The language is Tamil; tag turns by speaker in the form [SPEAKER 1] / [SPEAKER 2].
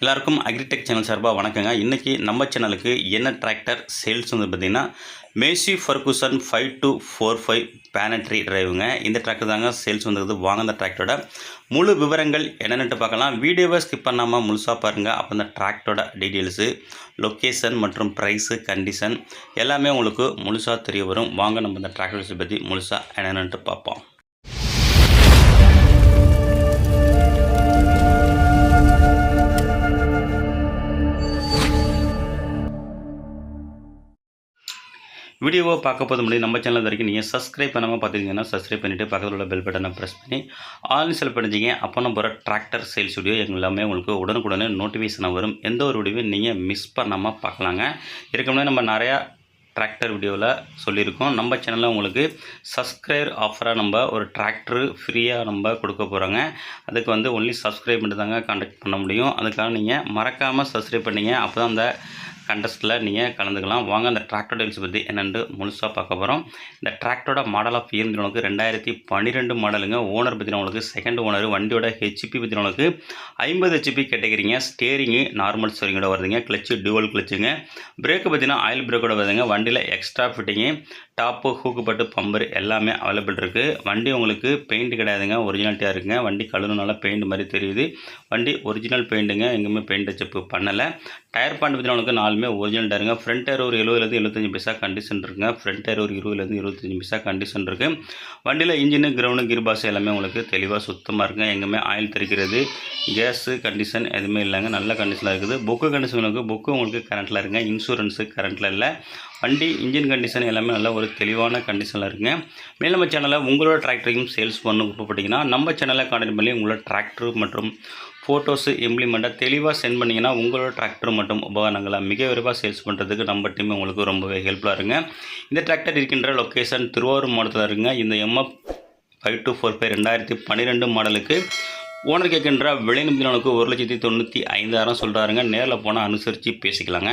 [SPEAKER 1] எல்லாருக்கும் அக்ரிடெக் சேனல் சார்பாக வணக்கங்க. இன்றைக்கி நம்ம சேனலுக்கு என்ன டிராக்டர் சேல்ஸ் வந்து பார்த்திங்கன்னா Massey Ferguson five two four five பேனட்ரி டிரைவுங்க இந்த டிராக்டர் தாங்க சேல்ஸ் வந்துருக்குது வாங்க அந்த டிராக்டரோட முழு விவரங்கள் என்னென்னு பார்க்கலாம். வீடியோவை ஸ்கிப் பண்ணாமல் முழுசாக பாருங்கள் அப்போ அந்த டிராக்டரோட டீட்டெயில்ஸு லொக்கேஷன் மற்றும் ப்ரைஸு கண்டிஷன் எல்லாமே உங்களுக்கு முழுசாக தெரிய வரும். வாங்க நம்ம இந்த டிராக்டர்ஸை பற்றி முழுசாக என்னென்னு பார்ப்போம். வீடியோவை பார்க்க போது முடியும் நம்ம சேனல் வரைக்கும் நீங்கள் சப்ஸ்கிரைப் பண்ணாமல் பார்த்துக்கிங்கன்னா சப்ஸ்கிரைப் பண்ணிவிட்டு பக்கத்தில் உள்ள பெல் பட்டனை ப்ரெஸ் பண்ணி ஆல் செல் பண்ணிச்சிங்க அப்போ நம்ம போகிற டிராக்டர் சேல்ஸ் வீடியோ எங்கள் எல்லாமே உங்களுக்கு உடனுக்குடனே நோட்டிஃபிகேஷனாக வரும். எந்த ஒரு வீடியோவையும் நீங்கள் மிஸ் பண்ணாமல் பார்க்கலாங்க. இதுக்கு நம்ம நிறையா டிராக்டர் வீடியோவில் சொல்லியிருக்கோம். நம்ம சேனலில் உங்களுக்கு சப்ஸ்கிரைபர் ஆஃபராக நம்ம ஒரு டிராக்டர் ஃப்ரீயாக நம்ம கொடுக்க போகிறோங்க அதுக்கு வந்து ஒன்லி சப்ஸ்கிரைப் பண்ணிட்டு தாங்க கான்டாக்ட் பண்ண முடியும். அதுக்காக நீங்கள் மறக்காமல் சப்ஸ்கிரைப் பண்ணிங்க. அப்போ தான் அந்த கண்டஸ்ட்டில் நீங்கள் கலந்துக்கலாம். வாங்க அந்த டிராக்டர் டீல்ஸ் பற்றி என்னென்னு முழுசாக பார்க்க போகிறோம் இந்த டிராக்டரோட மாடல் ஆஃப் இயர் உங்களுக்கு ரெண்டாயிரத்தி பன்னிரெண்டு மாடலுங்க ஓனர் பற்றின உங்களுக்கு செகண்ட் ஓனர் வண்டியோட ஹெச்பி பற்றின உங்களுக்கு ஐம்பது ஹெச்பி கேட்டகிரிங்க ஸ்டேரிங்கு நார்மல் ஸ்டேரிங்கோட வருதுங்க. கிளச்சு டுவல் கிளச்சுங்க பிரேக்கு பார்த்தீங்கன்னா ஆயில் பிரேக்கோட வருதுங்க. வண்டியில் எக்ஸ்ட்ரா ஃபிட்டிங்கு டாப்பு ஹூக்குப்பட்டு பம்பர் எல்லாமே அவைலபிள் இருக்குது வண்டி உங்களுக்கு பெயிண்ட் கிடையாதுங்க. ஒரிஜினாலிட்டியாக இருக்குங்க. வண்டி கழுவுனால பெயிண்ட் மாதிரி தெரியுது. வண்டி ஒரிஜினல் பெயிண்ட்டுங்க எங்கேயுமே பெயிண்ட் செப்பு பண்ணலை. டயர் பாயிண்ட் பற்றின உங்களுக்கு நாலுமே ஒரிஜினல் டயருங்க ஃப்ரண்ட் டயர் ஒரு எழுபதுலேருந்து எழுபத்தஞ்சு பைசா கண்டிஷன் இருக்குங்க. ஃப்ரண்ட் டயர் ஒரு இருபதுலேருந்து இருபத்தஞ்சு பைசா கண்டிஷன் இருக்குது வண்டியில் இன்ஜினு கிரவுண்டு கிர் பாஸ் எல்லாமே உங்களுக்கு தெளிவாக சுத்தமாக இருக்குங்க. எங்கேயுமே ஆயில் தெரிக்கிறது கேஸு கண்டிஷன் எதுவுமே இல்லைங்க. நல்ல கண்டிஷனில் இருக்குது. புக்கு கண்டிஷன் உங்களுக்கு புக்கு உங்களுக்கு கரண்ட்டில் இருக்குங்க. இன்சூரன்ஸு கரண்ட்டில் இல்லை. வண்டி இன்ஜின் கண்டிஷன் எல்லாமே நல்ல ஒரு தெளிவான கண்டிஷனில் இருக்குங்க. மேலும் நம்ம சேனலில் உங்களோட டிராக்டரையும் சேல்ஸ் பண்ண விருப்பப்பட்டீங்கன்னா நம்ம சேனலை கான்டெக்ட் பண்ணி உங்களோட டிராக்டர் மற்றும் ஃபோட்டோஸு இம்ப்ளிமெண்ட்டாக தெளிவாக சென்ட் பண்ணிங்கன்னா உங்களோட டிராக்டர் மற்றும் உபகரணங்களை மிக விரைவாக சேல்ஸ் பண்ணுறதுக்கு நம்ம டீம் உங்களுக்கு ரொம்பவே ஹெல்ப்ஃபுல்லாக இருங்க இந்த டிராக்டர் இருக்கின்ற லொக்கேஷன் திருவாரூர் மாவட்டத்தில் இருங்க இந்த MF five two four five ரெண்டாயிரத்தி பன்னிரெண்டு மாடலுக்கு ஓனர் கேட்கின்ற விலை நிமிடங்களுக்கு ஒரு லட்சத்தி தொண்ணூற்றி ஐந்தாயிரம் சொல்கிறாருங்க நேரில் போனால் அனுசரித்து பேசிக்கலாங்க.